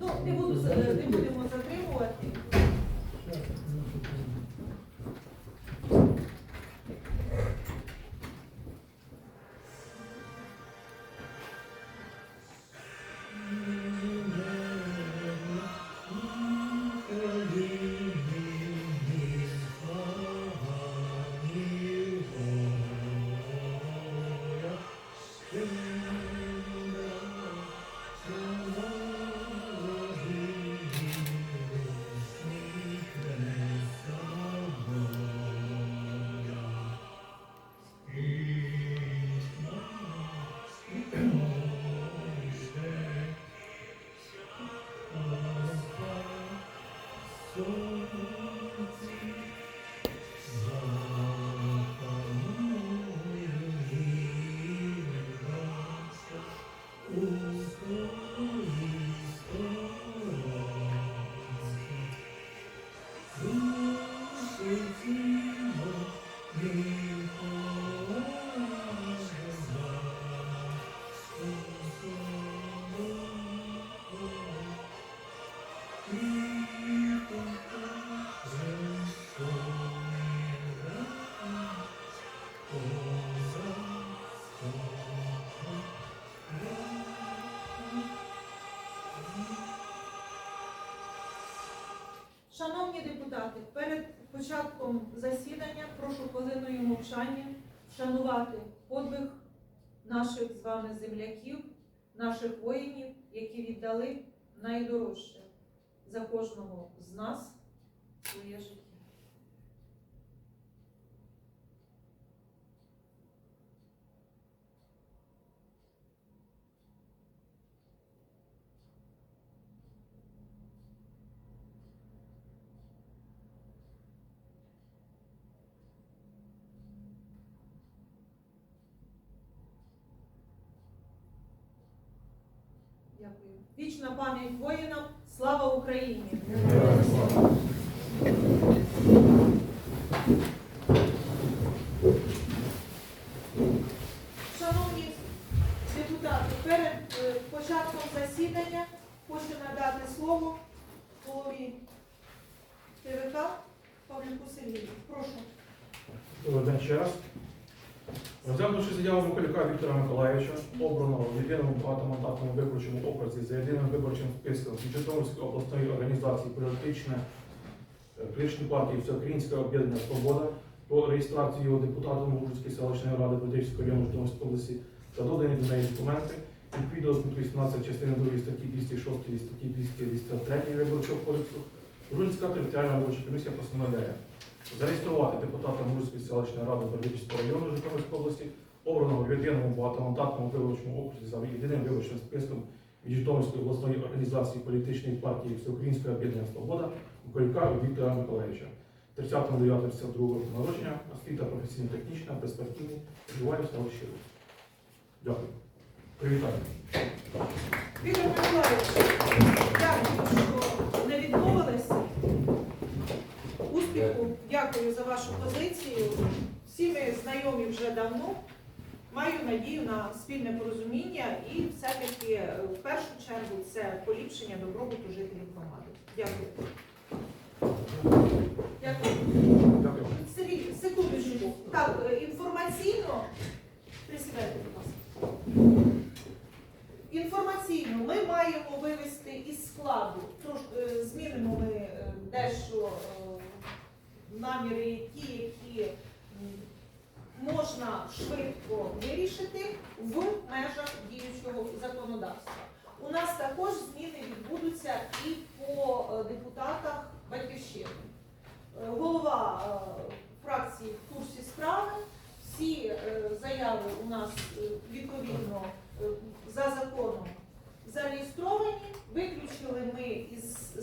Ну, е, не будемо затримувати. Шановні депутати, перед початком засідання прошу хвилиною мовчання вшанувати подвиг наших з вами земляків, наших воїнів, які віддали найдорожче за кожного з нас своє життя. Дякую. Вічна пам'ять воїнам. Слава Україні! Шановні депутати, перед е, початком засідання хочу надати слово голові ТВК Павлюку Сергію. Прошу. Добрий день. Розглянувши заяву Миколюка Віктора Миколаївича, обраного в єдиному багатомандатному виборчому окрузі за єдиним виборчим списком Житомирської обласної організації е, політичної партії Всеукраїнське об'єднання Свобода по реєстрації його депутатом Ужгородської селищної ради Будівського району Житомирської області та додані до неї документи відповідно до пункту 18 частини 2 статті 206 і статті 283 Виборчого кодексу Ужгородська територіальна виборча комісія постановляє зареєструвати депутата Мурської селищної ради Бердичівського району Житомирської області, обраного в єдиному багатомандатному виборчому окрузі за єдиним виборчим списком від Житомирської обласної організації політичної партії Всеукраїнське об'єднання Свобода Миколюка Віктора Миколаївича. 30.09.52 року народження, освіта професійно-технічна, безпартійний, проживає в селищі. Дякую. Привітаю. Віктор Миколаївич, дякую, що не відмовилися. Успіху, дякую за вашу позицію. Всі ми знайомі вже давно. Маю надію на спільне порозуміння і все-таки е, в першу чергу це поліпшення добробуту жителів громади. Дякую. Дякую. Сергій, секундочку. Так, е, інформаційно. Присідайте, будь ласка. Інформаційно ми маємо вивести із складу. Е, змінимо ми дещо наміри, ті, які можна швидко вирішити в межах діючого законодавства. У нас також зміни відбудуться і по е, депутатах батьківщини. Е, Голова е, фракції в курсі справи. Всі заяви у нас відповідно за законом зареєстровані. Виключили ми із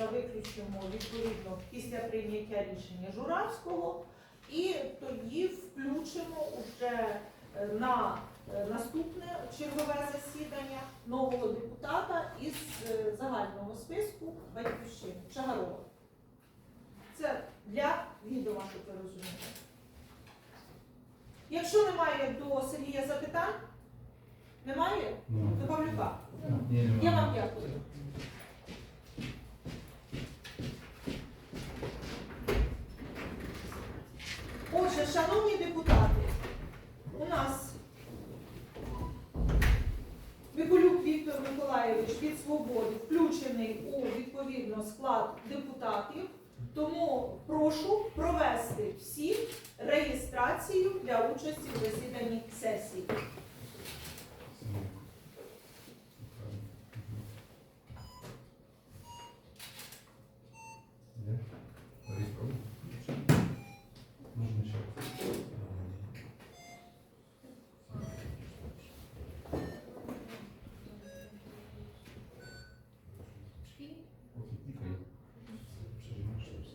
списка, виключимо відповідно після прийняття рішення Журавського, і тоді включимо вже е, на е, наступне чергове засідання нового депутата із е, загального списку батьківщини Чагарова. Це для відома, щоб ви розуміли. Якщо немає до Сергія запитань, немає? До Павлюка. Я вам дякую. Отже, шановні депутати, у нас Миколюк Віктор Миколаєвич від свободи включений у відповідно склад депутатів, тому прошу провести всі реєстрацію для участі в засіданні сесії. Є? Реєструй. Можна ще раз. Поки тікає. Прижимаєш щось.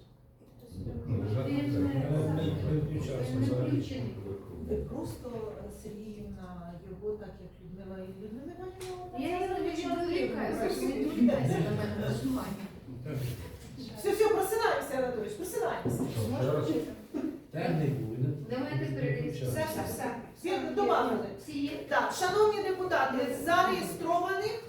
Ну, лежати Ти не ж треба. не- Не включався не взагалі. включений. Ви просто е, Сергіївна його, так як Людмила і Людмила Іванівна, Я це його не чоловік. відволікаю, Саш, не відволікайся на мене на внимання. Все, все, просинаємося, Анатолійович, Давайте. Все, все, все. Всі добавили. Всі є? Так, шановні депутати, зареєстрованих.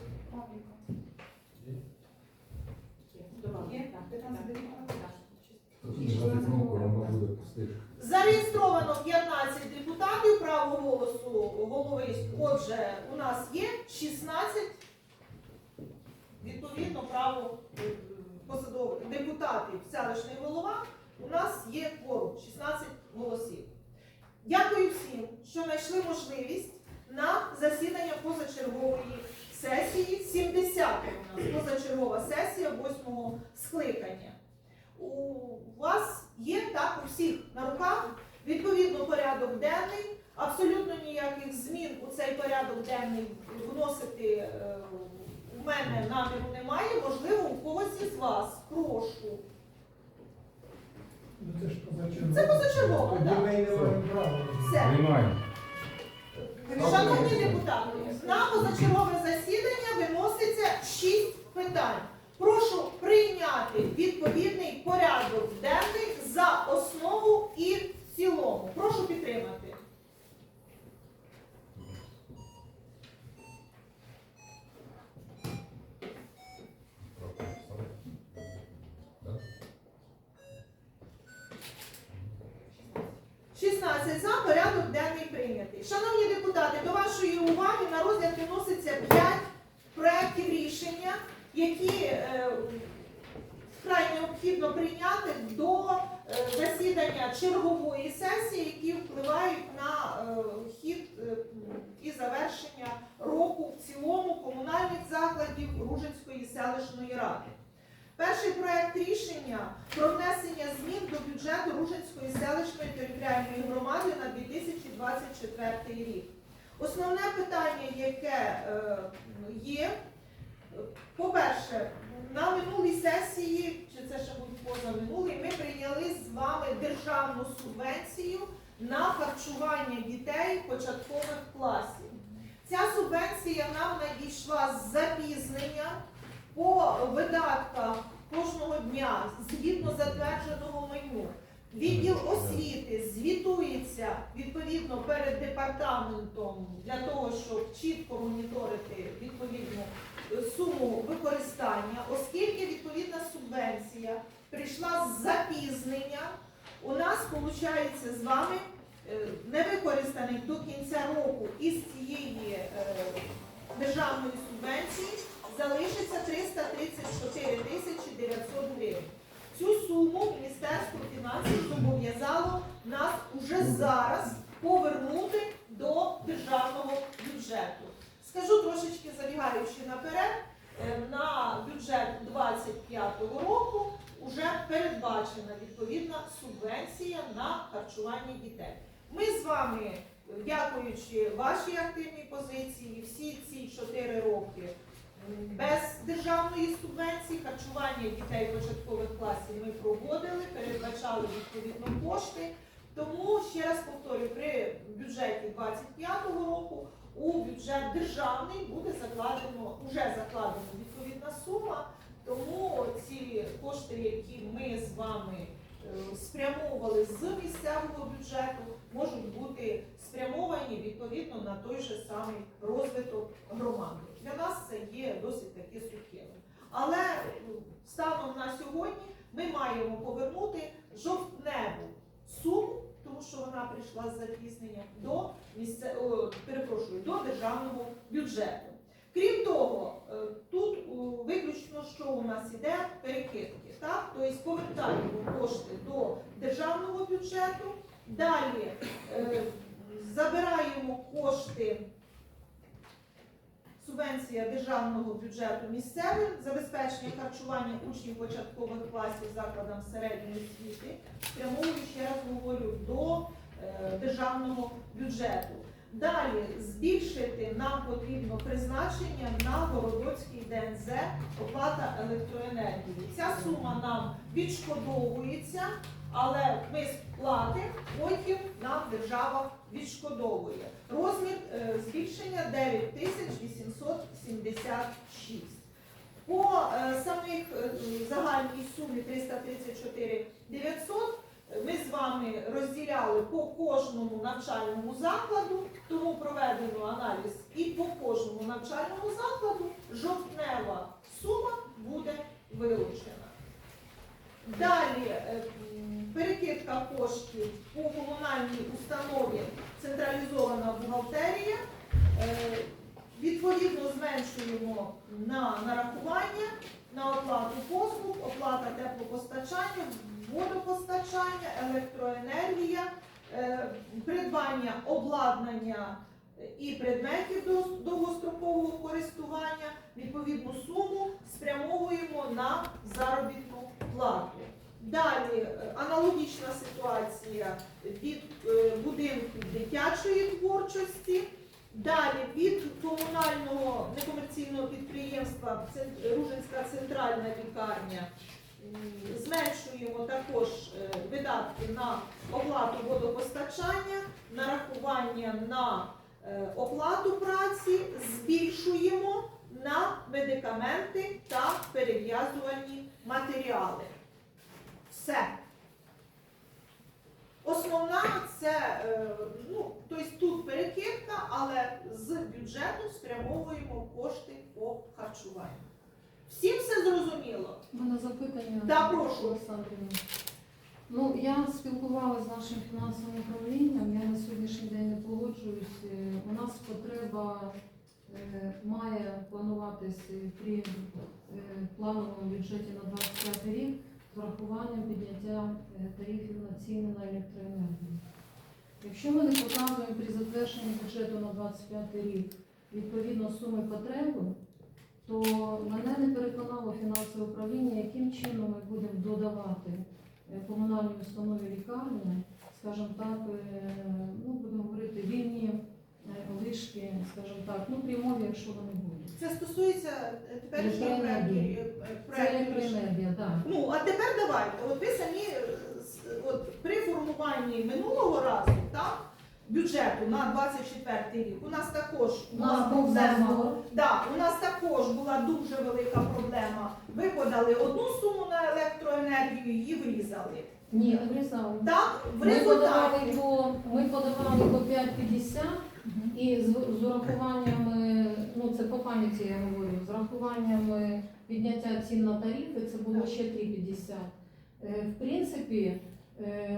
Зареєстровано 15 депутатів, право голосу голови. Отже, у нас є 16, відповідно, право е, посадових депутатів, селищний голова. У нас є кворум 16 голосів. Дякую всім, що знайшли можливість на засідання позачергової сесії. 70 у нас позачергова сесія 8 скликання. У вас є так у всіх на руках відповідно порядок денний. Абсолютно ніяких змін у цей порядок денний вносити е, у мене наміру немає. Можливо, у когось із вас. Прошу. Ну, Це ж позачергово. Це позачергово, Тоді так. ми не маємо права. Все. Приймаємо. Шановні депутати, на позачергове засідання виноситься шість питань. Прошу прийняти відповідний порядок денний за основу і в цілому. Прошу підтримати. Да? 16 за порядок денний прийнятий. Шановні депутати, до вашої уваги на розгляд виноситься 5 проєктів рішення, які е, вкрай необхідно прийняти до е, засідання чергової сесії, які впливають на е, хід е, і завершення року в цілому комунальних закладів Ружинської селищної ради. Перший проект рішення про внесення змін до бюджету Ружинської селищної територіальної громади на 2024 рік. Основне питання, яке е, є, по-перше, на минулій сесії, чи це ще буде поза минулій, ми прийняли з вами державну субвенцію на харчування дітей початкових класів. Ця субвенція нам надійшла з запізненням по видатках кожного дня згідно затвердженого меню. Відділ освіти звітується відповідно перед департаментом для того, щоб чітко моніторити відповідну е, суму використання, оскільки відповідна субвенція прийшла з запізненням, у нас виходить з вами е, невикористаних до кінця року із цієї е, державної субвенції залишиться 334 тисячі 900 гривень. Цю суму Міністерство фінансів зобов'язало нас уже зараз повернути до державного бюджету. Скажу трошечки забігаючи наперед, е, на бюджет 25 року вже передбачена відповідна субвенція на харчування дітей. Ми з вами, е, дякуючи вашій активній позиції, всі ці 4 роки без державної субвенції харчування дітей початкових класів ми проводили, передбачали відповідно кошти. Тому ще раз повторюю, при бюджеті 25-го року у бюджет державний буде закладено, вже закладена відповідна сума. Тому ці кошти, які ми з вами спрямовували з місцевого бюджету, можуть бути спрямовані відповідно на той же самий розвиток громади. Для нас це є досить таки суттєвим. Але ну, станом на сьогодні ми маємо повернути жовтневу суму, тому що вона прийшла з запізненням до місце... перепрошую, до державного бюджету. Крім того, е, тут виключно, що у нас іде перекидки, так? Тобто повертаємо кошти до державного бюджету, далі е, забираємо кошти субвенція державного бюджету місцевим, забезпечення харчування учнів початкових класів закладам середньої освіти, спрямовую, ще раз говорю, до е, державного бюджету. Далі збільшити нам потрібно призначення на Городоцький ДНЗ оплата електроенергії. Ця сума нам відшкодовується, але ми сплатимо, потім нам держава відшкодовує. Розмір е, збільшення 9876. По е, самих е, загальній сумі 334 900 е, ми з вами розділяли по кожному навчальному закладу, тому проведено аналіз і по кожному навчальному закладу жовтнева сума буде вилучена. Далі е, перекидка коштів по комунальній установі централізована бухгалтерія. Е, Відповідно зменшуємо на нарахування, на оплату послуг, оплата теплопостачання, водопостачання, електроенергія, е, придбання обладнання і предметів до- довгострокового користування. Відповідну суму спрямовуємо на заробітну плату. Далі е, аналогічна ситуація від е, будинку дитячої творчості. Далі від комунального некомерційного підприємства «Цен- Ружинська центральна лікарня зменшуємо також е, видатки на оплату водопостачання, нарахування на е, оплату праці, збільшуємо на медикаменти та перев'язувальні матеріали. Все. Основна це, е, ну, тобто тут перекидка, але з бюджету спрямовуємо кошти по харчуванню. Всім все зрозуміло? У мене запитання. Да, прошу. Олександрівна. Ну, я спілкувалася з нашим фінансовим управлінням, я на сьогоднішній день не погоджуюсь. Е, У нас потреба е, має плануватись при е, плановому бюджеті на 25 рік з врахуванням підняття е, тарифів на ціни на електроенергію. Якщо ми не показуємо при затвердженні бюджету на 25 рік відповідно суми потреби, то мене не переконало фінансове управління, яким чином ми будемо додавати е, комунальній установі лікарні, скажімо так, е, ну будемо говорити, вільні е, лишки, скажімо так, ну при умові, якщо вони будуть. Це стосується теперішнього проєкту. Так. Ну, а тепер давайте. От ви самі от при формуванні минулого разу, так, бюджету на 24 рік, у нас також У нас був проблема. Да, у нас також була дуже велика проблема. Ви подали одну суму на електроенергію, її врізали. Ні, врізали. Так, в Ми подавали по ми подавали по 5,50 і з, з урахуванням, е, ну це по пам'яті я говорю, з урахуванням е, підняття цін на тарифи це було ще 3,50. Е, В принципі,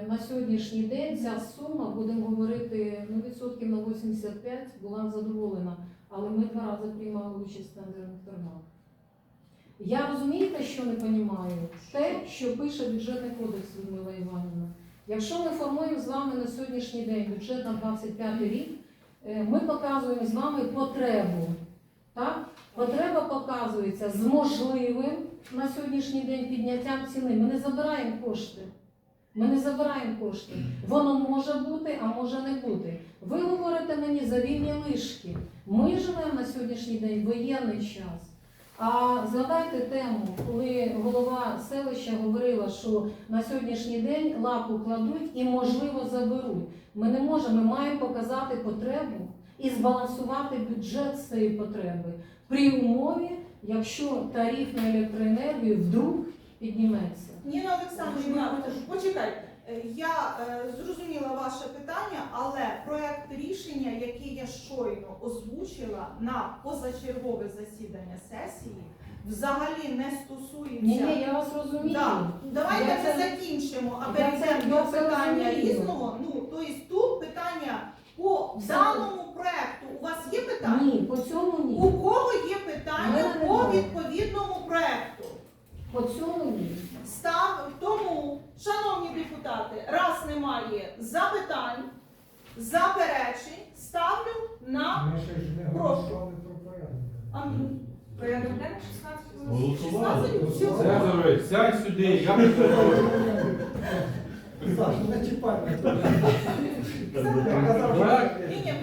на сьогоднішній день ця сума, будемо говорити, ну відсотків на 85 була задоволена, але ми два рази приймали участь в тендерних торгах. Я розумієте, що не розумію? Те, що пише бюджетний кодекс Людмила Іванівна. Якщо ми формуємо з вами на сьогоднішній день бюджет на 25 рік, е, ми показуємо з вами потребу. Так? Потреба показується з можливим на сьогоднішній день підняттям ціни. Ми не забираємо кошти. Ми не забираємо кошти. Воно може бути, а може не бути. Ви говорите мені за вільні лишки. Ми живемо на сьогоднішній день воєнний час. А згадайте тему, коли голова селища говорила, що на сьогоднішній день лапу кладуть і можливо заберуть. Ми не можемо, ми маємо показати потребу і збалансувати бюджет з цієї потреби при умові, якщо тариф на електроенергію вдруг підніметься. Ніна Олександрівна, почекайте. Я е, зрозуміла ваше питання, але проект рішення, який я щойно озвучила на позачергове засідання сесії, взагалі не стосується. Ні, ні, я вас розумію. Да. Давайте Я це- закінчимо, а я перейдемо до це питання розумію. різного. Ну, тобто тут питання по даному проекту. У вас є питання? Ні, по цьому ні. У кого є питання по відповідному проекту? По цьому ні. Став тому, шановні депутати, раз немає запитань, заперечень, ставлю на Ми ще ж не Прошу. голосували про порядок. а, Порядок денний 16 Голосували. 16 всього. Цезарович, сядь сюди, я не Саш, не чіпай мене.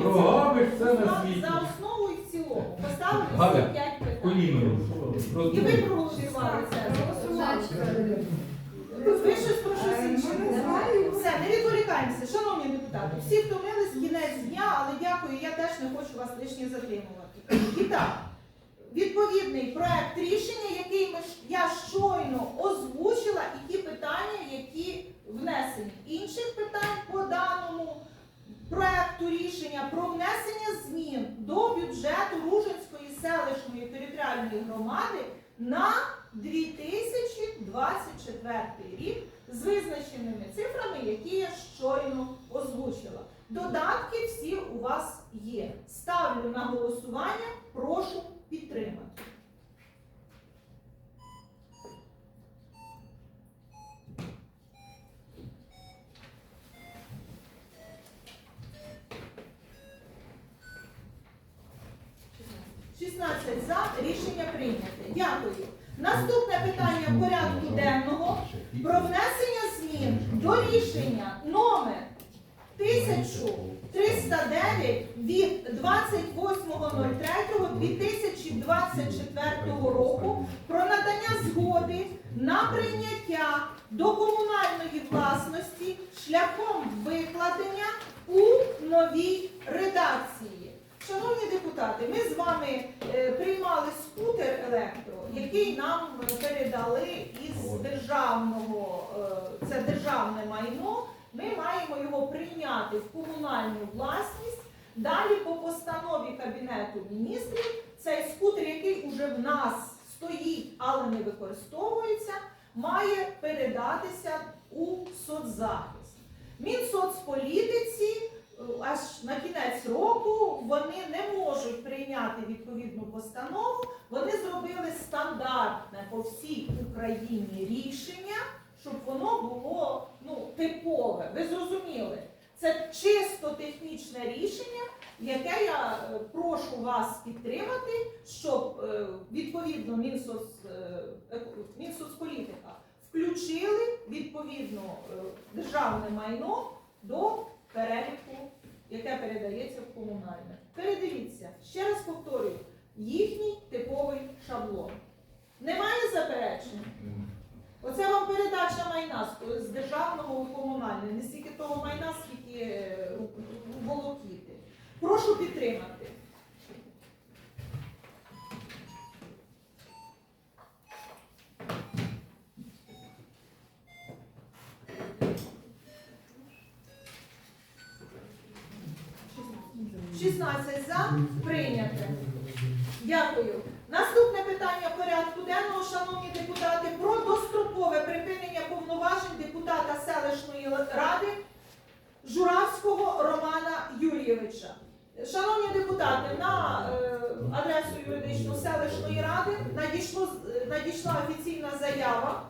Прогавиш це на за, світі. за основу в Галя, всі п'ять питань. Коліною. І ви проголосували це. Ви щось про щось Е, інше. не знаємо. Все, не відволікаємося. Шановні депутати, всі втомились кінець дня, але дякую, я теж не хочу вас лишні затримувати. І так, відповідний проект рішення, який ми, ж- я щойно озвучила, і ті питання, які внесені. Інших питань по даному проекту рішення про внесення змін до бюджету Ружинської селищної територіальної громади на 2024 рік з визначеними цифрами, які я щойно озвучила. Додатки всі у вас є. Ставлю на голосування, прошу підтримати. «16 за рішення прийняте. Дякую. Наступне питання порядку денного про внесення змін до рішення номер 1309 від 28.03.2024 року про надання згоди на прийняття до комунальної власності шляхом викладення у новій редакції. Шановні депутати, ми з вами е, приймали скутер електро, який нам е, передали із державного, е, це державне майно. Ми маємо його прийняти в комунальну власність. Далі по постанові Кабінету міністрів цей скутер, який уже в нас стоїть, але не використовується, має передатися у соцзахист. Мінсоцполітиці е, аж на кінець року вони не можуть прийняти відповідну постанову. Вони зробили стандартне по всій Україні рішення, щоб воно було ну, типове. Ви зрозуміли? Це чисто технічне рішення, яке я е, прошу вас підтримати, щоб е, відповідно Мінсоц, е, Мінсоцполітика включили відповідно державне майно до переліку, яке передається в комунальне. Передивіться, ще раз повторюю, їхній типовий шаблон. Немає заперечень? Оце вам передача майна з- державного у комунальне, не стільки того майна, скільки е, волокіти. Прошу підтримати. Шістнадцять за прийняте. Дякую. Наступне питання порядку денного, шановні депутати, про дострокове припинення повноважень депутата селищної ради Журавського Романа Юрійовича. Шановні депутати, на е, адресу юридичної селищної ради надійшло, з- надійшла офіційна заява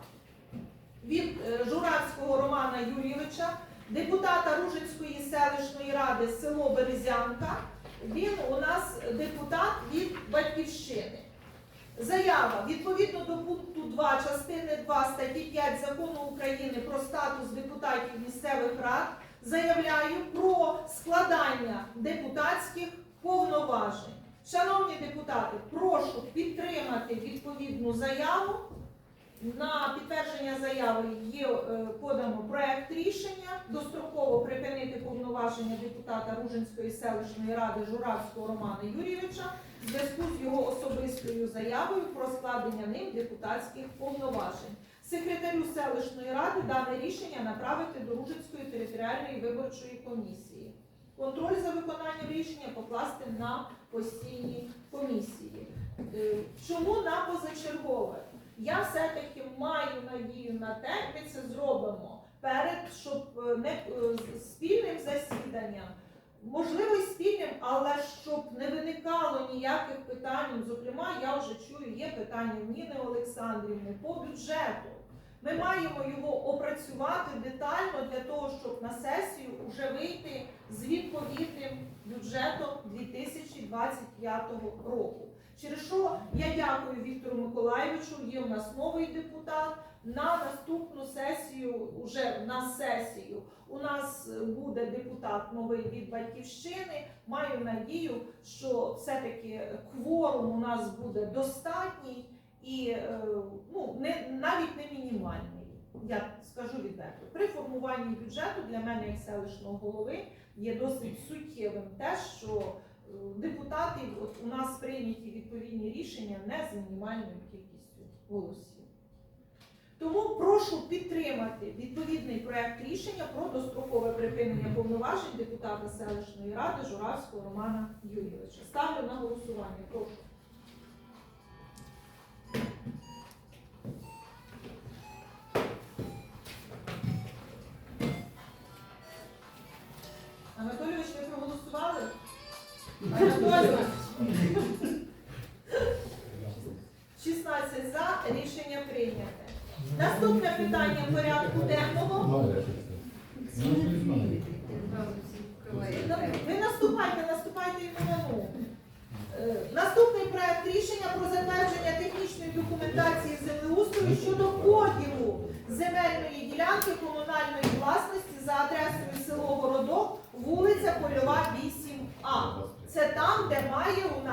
від е, Журавського Романа Юрійовича, депутата Ружинської селищної ради село Березянка. Він у нас депутат від батьківщини. Заява відповідно до пункту 2 частини 2 статті 5 закону України про статус депутатів місцевих рад заявляю про складання депутатських повноважень. Шановні депутати, прошу підтримати відповідну заяву. На підтвердження заяви є е, подано проект рішення достроково припинити повноваження депутата Ружинської селищної ради Журавського Романа Юрійовича в зв'язку з його особистою заявою про складення ним депутатських повноважень. Секретарю селищної ради дане рішення направити до Ружицької територіальної виборчої комісії. Контроль за виконанням рішення покласти на постійні комісії. Е, Чому на позачергове? Я все-таки маю надію на те, ми це зробимо перед, щоб е, не е, спільним засіданням, можливо, спільним, але щоб не виникало ніяких питань. Зокрема, я вже чую, є питання Ніни Олександрівни по бюджету. Ми маємо його опрацювати детально для того, щоб на сесію вже вийти з відповідним бюджетом 2025 року. Через що я дякую Віктору Миколаєвичу. Є у нас новий депутат. На наступну сесію, уже на сесію, у нас буде депутат новий від батьківщини. Маю надію, що все-таки кворум у нас буде достатній і е, ну, не, навіть не мінімальний. Я скажу відверто. При формуванні бюджету для мене, як селищного голови, є досить суттєвим те, що е, депутати от у нас прийняті відповідні рішення не з мінімальною кількістю голосів. Тому прошу підтримати відповідний проект рішення про дострокове припинення повноважень депутата селищної ради Журавського Романа Юрійовича. Ставлю на голосування. Прошу.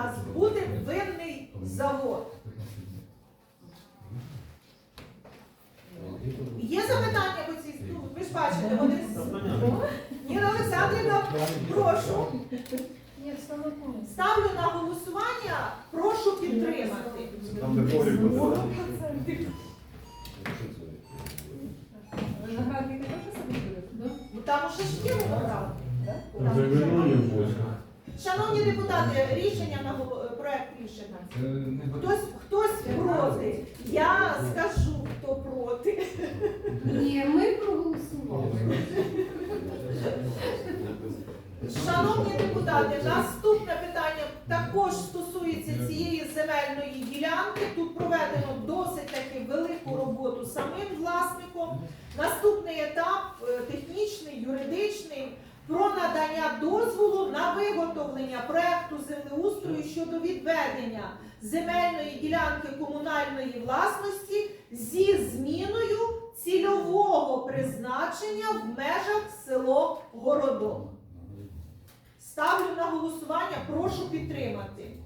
Нас бути винний завод. Є запитання по цій ну, ви ж бачите, вони Ніна Олександрівна, прошу. Ставлю на голосування, прошу підтримати. Там буде. Ну, уже ж є виноград. Там Вже Шановні депутати, рішення на проект рішення. Хтось, хтось проти. Я скажу, хто проти. Ні, ми проголосували. Шановні депутати, наступне питання також стосується цієї земельної ділянки. Тут проведено досить таки велику роботу самим власником. Наступний етап е, технічний, юридичний про надання дозволу на виготовлення проекту землеустрою щодо відведення земельної ділянки комунальної власності зі зміною цільового призначення в межах село Городок. Ставлю на голосування, прошу підтримати.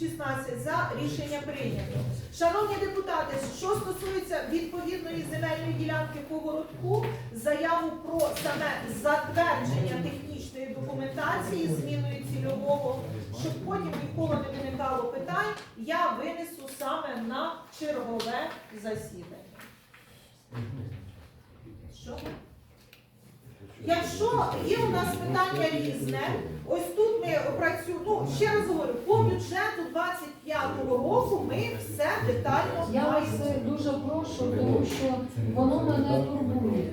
16 за рішення прийнято. Шановні депутати, що стосується відповідної земельної ділянки по городку, заяву про саме затвердження технічної документації, зміною цільового, щоб потім ніколи не виникало питань, я винесу саме на чергове засідання. Що? Якщо є у нас питання різне, ось тут ми працюємо, ну ще раз говорю, по бюджету 25-го року ми все детально Я вас маємо. е, дуже прошу, тому що воно мене турбує.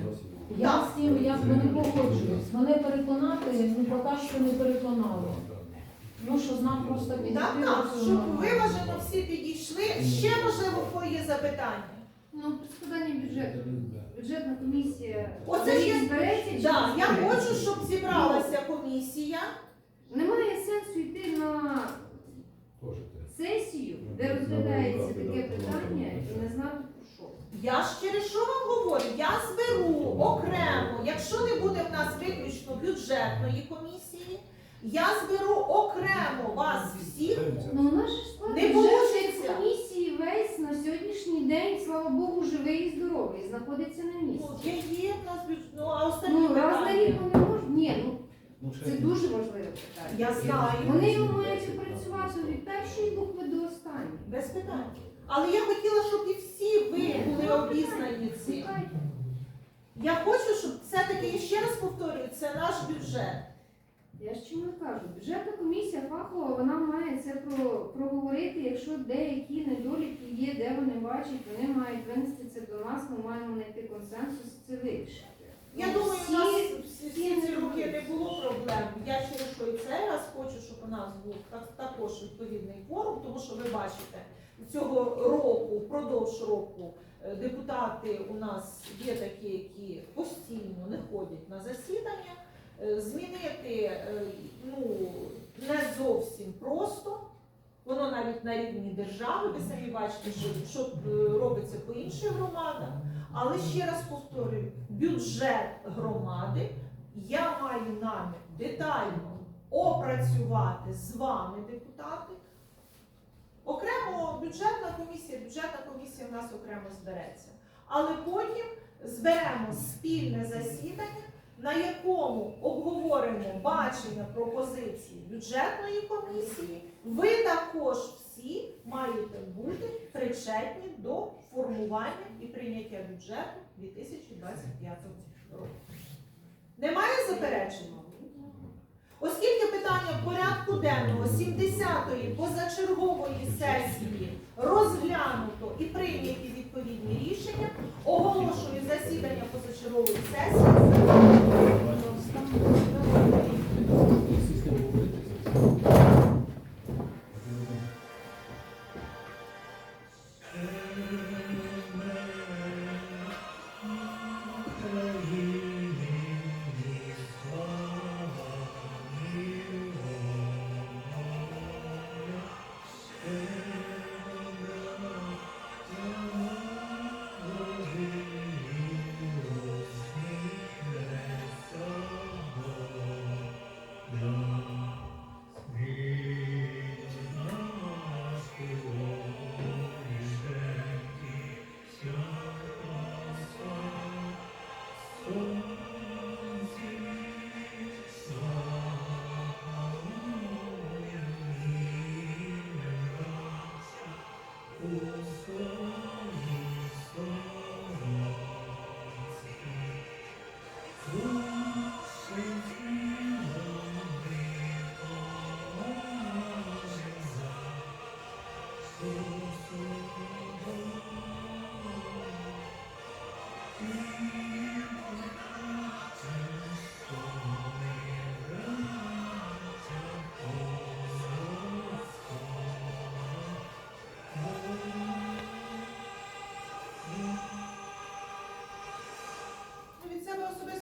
Я з цим якби не погоджуюсь. Мене переконати, ну поки що не переконало. Ну що нам просто Так, підійти. так, щоб виважено всі підійшли. Ще можливо, в кого є запитання. Ну, при складанні бюджету. Бюджетна комісія Оце ж я- збереться. чи Да, не я збереться? хочу, щоб зібралася комісія. Немає сенсу йти на сесію, де розглядається таке питання і не знати про що. Я ж через що вам говорю? Я зберу окремо, якщо не буде в нас виключно бюджетної комісії, я зберу окремо вас всіх. Ну, у нас ж склад Не бюджетної получиться. комісії Інтерфейс на сьогоднішній день, слава Богу, живий і здоровий, знаходиться на місці. Ну, є, є ну а останні Ну, раз на рік вони можуть. Ні, ну це дуже важливе питання. Я знаю. Вони його мають опрацювати від першої букви до останньої. Без питань. Але я хотіла, щоб і всі ви Ні, були ну, обізнані цим. Я хочу, щоб все-таки, я ще раз повторюю, це наш бюджет. Я ж чому кажу, бюджетна комісія фахова, вона має це про, проговорити, якщо деякі недоліки є, де вони бачать, вони мають винести це до нас, ми маємо знайти консенсус це вирішити. Я Ну, думаю, у нас всі, всі всі ці роки не було проблем. Я через що і цей раз хочу, щоб у нас був так- також відповідний форум, тому що ви бачите, цього року, впродовж року, е, депутати у нас є такі, які постійно не ходять на засідання. Е, Змінити е, ну, не зовсім просто. Воно навіть на рівні держави, ви самі бачите, що, що е, робиться по інших громадах. Але ще раз повторюю, бюджет громади я маю намір детально опрацювати з вами, депутати. Окремо бюджетна комісія, бюджетна комісія в нас окремо збереться. Але потім зберемо спільне засідання, на якому обговоримо бачення пропозиції бюджетної комісії. Ви також всі маєте бути причетні до формування і прийняття бюджету 2025 року. Немає заперечень? Оскільки питання порядку денного 70-ї позачергової сесії розглянуто і прийняті відповідні рішення, Оголошую засідання позачергової сесії.